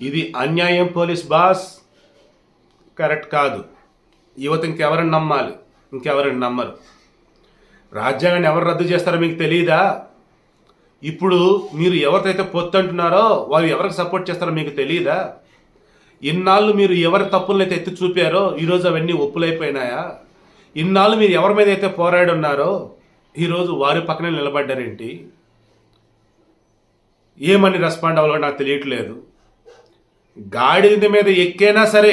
ఇది అన్యాయం police boss. Correct కాదు. యువత ఇంకెవరిని నమ్మాలి? ఇంకెవరిని నమ్మరు? రాజ్యాంగాన్ని ఎవరు రద్దు చేస్తారో మీకు తెలియదా ఇప్పుడు మీరు ఎవరికైతే పొత్తు అంటున్నారో వారు ఎవరికి సపోర్ట్ చేస్తారో మీకు తెలియదా ఇన్నాళ్ళు మీరు ఎవరి తప్పులనైతే అయితే ఎత్తి చూపారో ఈరోజు అవన్నీ ఒప్పులైపోయినాయా? ఇన్నాళ్ళు మీరు ఎవరి మీద అయితే పోరాడున్నారో ఈరోజు వారి పక్కనే నిలబడ్డారేంటి? ఏమని రెస్పాండ్ అవ్వాలో నాకు తెలియట్లేదు. గాడిద మీద ఎక్కైనా సరే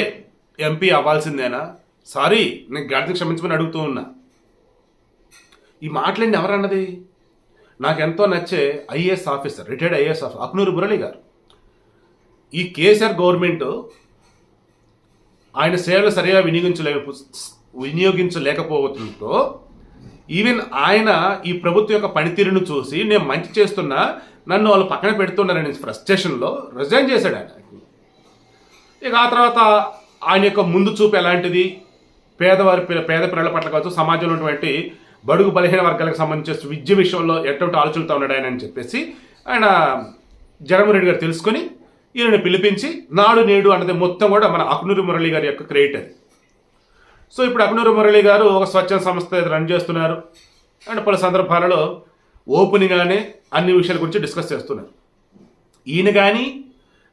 ఎంపీ అవ్వాల్సిందేనా? సారీ నేను గాడిద క్షమించమని అడుగుతూ ఉన్నా. ఈ మాటలండి ఎవరన్నది? నాకు ఎంతో నచ్చే IAS officer retired IAS officer Akunuri Murali గారు. ఈ కేసీఆర్ గవర్నమెంట్ ఆయన సేవలు సరిగా వినియోగించలేక వినియోగించలేకపోవడంతో ఈవెన్ ఆయన ఈ ప్రభుత్వం యొక్క పనితీరును చూసి నేను మంచి చేస్తున్నా నన్ను వాళ్ళు పక్కన పెడుతున్నారని ఫ్రస్ట్రేషన్లో రిజైన్ చేశాడు ఆయన. ఇక ఆ తర్వాత ఆయన యొక్క ముందు చూపు ఎలాంటిది? పేదవారి పేద పిల్లల పట్ల కావచ్చు సమాజంలో ఉన్నటువంటి బడుగు బలహీన వర్గాలకు సంబంధించి విద్య విషయంలో ఎటువంటి ఆలోచనతో ఉన్నాడు ఆయన అని చెప్పేసి ఆయన జగన్మోహన్ రెడ్డి గారు తెలుసుకొని ఈయనని పిలిపించి నాడు నేడు అన్నది మొత్తం కూడా మన అకునూరి మురళి గారి యొక్క క్రియేట్ అది. సో ఇప్పుడు అక్నూరు మురళి గారు ఒక స్వచ్ఛంద సంస్థ రన్ చేస్తున్నారు. అండ్ పలు సందర్భాలలో ఓపెన్గానే అన్ని విషయాల గురించి డిస్కస్ చేస్తున్నారు. ఈయన కానీ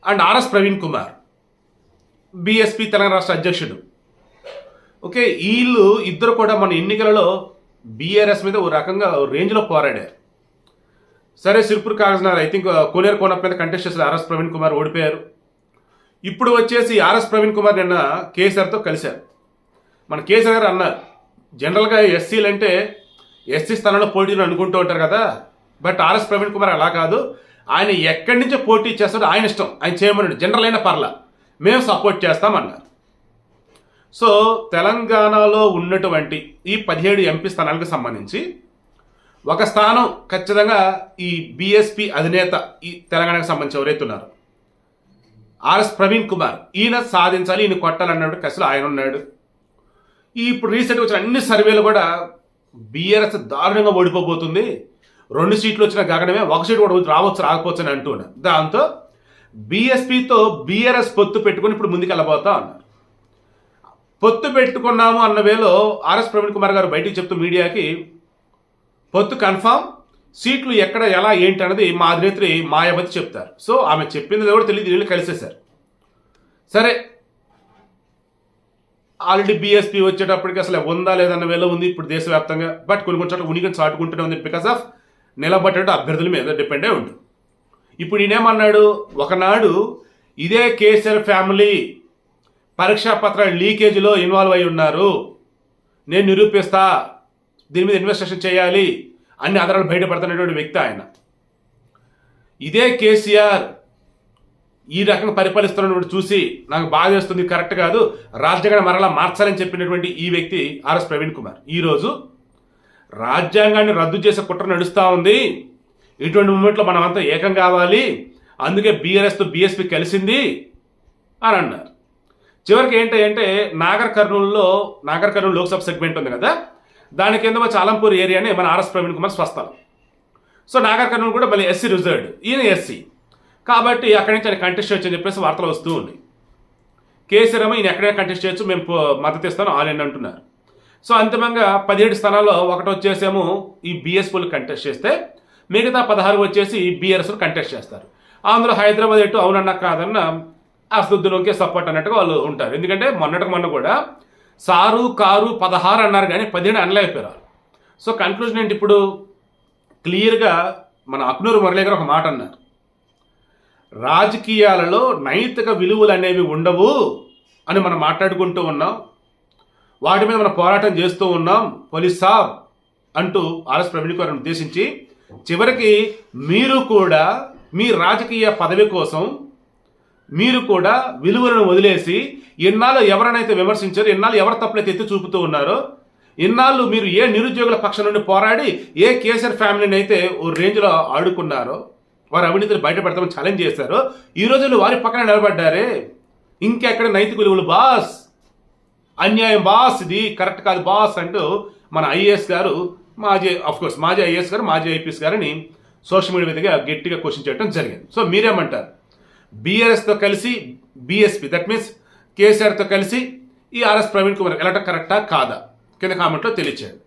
and RS Praveen Kumar BSP Telangana రాష్ట్ర అధ్యక్షుడు. ఓకే వీళ్ళు ఇద్దరు కూడా మన ఎన్నికలలో బీఆర్ఎస్ మీద ఓ రకంగా రేంజ్లో పోరాడారు. సరే సిర్పూర్ కాగజ్నార్ ఐ థింక్ కోనేరు కోనప్ మీద కంటెస్ట్ చేసిన ఆర్ఎస్ ప్రవీణ్ కుమార్ ఓడిపోయారు. ఇప్పుడు వచ్చేసి ఆర్ఎస్ ప్రవీణ్ కుమార్ నిన్న కేసీఆర్తో కలిశారు. మన కేసీఆర్ గారు అన్నారు జనరల్గా ఎస్సీలు అంటే ఎస్సీ స్థానంలో పోటీలు అనుకుంటూ ఉంటారు కదా బట్ ఆర్ఎస్ ప్రవీణ్ కుమార్ అలా కాదు. ఆయన ఎక్కడి నుంచో పోటీ చేస్తాడో ఆయన ఇష్టం. ఆయన చేయమన్నాడు జనరల్ అయినా పర్లా. మేము సపోర్ట్ చేస్తామన్నారు. సో తెలంగాణలో ఉన్నటువంటి ఈ పదిహేడు ఎంపీ స్థానాలకు సంబంధించి ఒక స్థానం ఖచ్చితంగా ఈ బీఎస్పీ అధినేత ఈ తెలంగాణకు సంబంధించి ఎవరైతే ఉన్నారు ఆర్ఎస్ ప్రవీణ్ కుమార్ ఈయన సాధించాలి ఈయన కొట్టాలన్నాడు కసలు ఆయన ఉన్నాడు. ఈ ఇప్పుడు రీసెంట్గా వచ్చిన అన్ని సర్వేలు కూడా బీఆర్ఎస్ దారుణంగా ఓడిపోబోతుంది. రెండు సీట్లు వచ్చిన గగనమే ఒక సీట్ కూడా రావచ్చు రాకపోవచ్చు అని అంటున్నారు దాంతో బీఎస్పీతో బీఆర్ఎస్ పొత్తు పెట్టుకొని ఇప్పుడు ముందుకెళ్ళబోతా అన్నారు పొత్తు పెట్టుకున్నాము అన్న వేలో ఆర్ఎస్ ప్రవీణ్ కుమార్ గారు బయటికి చెప్తూ మీడియాకి పొత్తు కన్ఫామ్ సీట్లు ఎక్కడ ఎలా ఏంటి అన్నది మా అధినేత్రి మాయావతి చెప్తారు. సో ఆమె చెప్పింది కూడా తెలియదు వీళ్ళు కలిసేశారు. సరే ఆల్రెడీ బీఎస్పీ వచ్చేటప్పటికి అసలు ఉందా లేదన్న వేళ ఉంది ఇప్పుడు దేశవ్యాప్తంగా. బట్ కొన్ని కొన్ని చోట్ల ఉనికిని చాటుకుంటూనే ఉంది బికాస్ ఆఫ్ నిలబడ్డ అభ్యర్థుల మీద డిపెండ్ అయి ఉంటుంది ఇప్పుడు ఈయనేమన్నాడు? ఒకనాడు ఇదే కేసీఆర్ ఫ్యామిలీ పరీక్షా పత్ర లీకేజీలో ఇన్వాల్వ్ అయి ఉన్నారు. నేను నిరూపిస్తా దీని మీద ఇన్వెస్టిగేషన్ చేయాలి అన్ని ఆధారాలు బయటపడుతున్నటువంటి వ్యక్తి ఆయన. ఇదే కేసీఆర్ ఈ రకంగా పరిపాలిస్తున్నటువంటి చూసి నాకు బాధేస్తుంది కరెక్ట్ కాదు. రాజ్యాంగాన్ని మరలా మార్చాలని చెప్పినటువంటి ఈ వ్యక్తి ఆర్ఎస్ ప్రవీణ్ కుమార్. ఈరోజు రాజ్యాంగాన్ని రద్దు చేసే కుట్ర నడుస్తూ ఉంది. ఇటువంటి మూమెంట్లో మనం అంతా ఏకం కావాలి. అందుకే బీఆర్ఎస్తో బీఎస్పీ కలిసింది అని అన్నారు. చివరికి ఏంటి అంటే నాగర్ కర్నూలులో నాగర్ కర్నూలు లోక్సభ సెగ్మెంట్ ఉంది కదా? దాని కింద వచ్చి అలంపూర్ ఏరియానే మన ఆర్ఎస్ ప్రవీణ్ కుమార్ స్వస్థలం. సో నాగర్ కర్నూలు కూడా మళ్ళీ ఎస్సీ రిజర్వ్డ్. ఈయన ఎస్సీ. కాబట్టి అక్కడి నుంచి ఆయన కంటెస్ట్ చేయొచ్చు అని చెప్పేసి వార్తలు వస్తూ ఉన్నాయి. కేసీఆర్ ఈయన ఎక్కడైనా కంటెస్ట్ చేయొచ్చు మేము మద్దతు ఇస్తాను ఆల్ అంటున్నారు. సో అంతిమంగా పదిహేడు స్థానాల్లో ఒకటి వచ్చేసేమో ఈ బీఎస్పీలు కంటెస్ట్ చేస్తే మిగతా పదహారు వచ్చేసి బీఆర్ఎస్ కంటెస్ట్ చేస్తారు. అందులో హైదరాబాద్ ఎటు అవునన్నా కాదన్న అసదుద్దులోకే సపోర్ట్ అన్నట్టుగా వాళ్ళు ఉంటారు. ఎందుకంటే మొన్నటికి మొన్న కూడా సారు కారు పదహారు అన్నారు కానీ పదిహేడు అనలేకపోయారు. సో కన్క్లూజన్ ఏంటి ఇప్పుడు? క్లియర్గా మన అక్నూరు మురళి గారు ఒక మాట అన్నారు. రాజకీయాలలో నైతిక విలువలు అనేవి ఉండవు అని మనం మాట్లాడుకుంటూ ఉన్నాం. వాటి మీద మనం పోరాటం చేస్తూ ఉన్నాం. పోలీస్ సాబ్ అంటూ ఆర్ఎస్ ప్రవీణ్ గారిని ఉద్దేశించి చివరికి మీరు కూడా మీ రాజకీయ పదవి కోసం మీరు కూడా విలువలను వదిలేసి ఇన్నాళ్ళు ఎవరినైతే విమర్శించారో ఇన్నాళ్ళు ఎవరు తప్పులైతే ఎత్తి చూపుతూ ఉన్నారో ఇన్నాళ్ళు మీరు ఏ నిరుద్యోగుల పక్షం నుండి పోరాడి ఏ కేసీఆర్ ఫ్యామిలీని అయితే ఓ రేంజ్లో ఆడుకున్నారో వారి అవినీతిని బయటపెడతామని ఛాలెంజ్ చేశారో ఈ రోజుల్లో వారి పక్కన నిలబడ్డారే. ఇంకెక్కడ నైతిక విలువలు బాస్? అన్యాయం బాస్ ఇది కరెక్ట్ కాదు బాస్ అంటూ మన ఐఏఎస్ గారు మాజీ ఆఫ్కోర్స్ మాజీ ఐఏఎస్ గారు మాజీ ఐపీఎస్ గారిని సోషల్ మీడియా మీదుగా గట్టిగా క్వశ్చన్ చేయడం జరిగింది. సో మీరేమంటారు? బీఆర్ఎస్తో కలిసి బీఎస్పీ దట్ మీన్స్ కేసీఆర్తో కలిసి ఈ ఆర్ఎస్ ప్రవీణ్ కుమార్ వెళ్ళటం కరెక్టా కాదా? కింద కామెంట్లో తెలియచేయండి.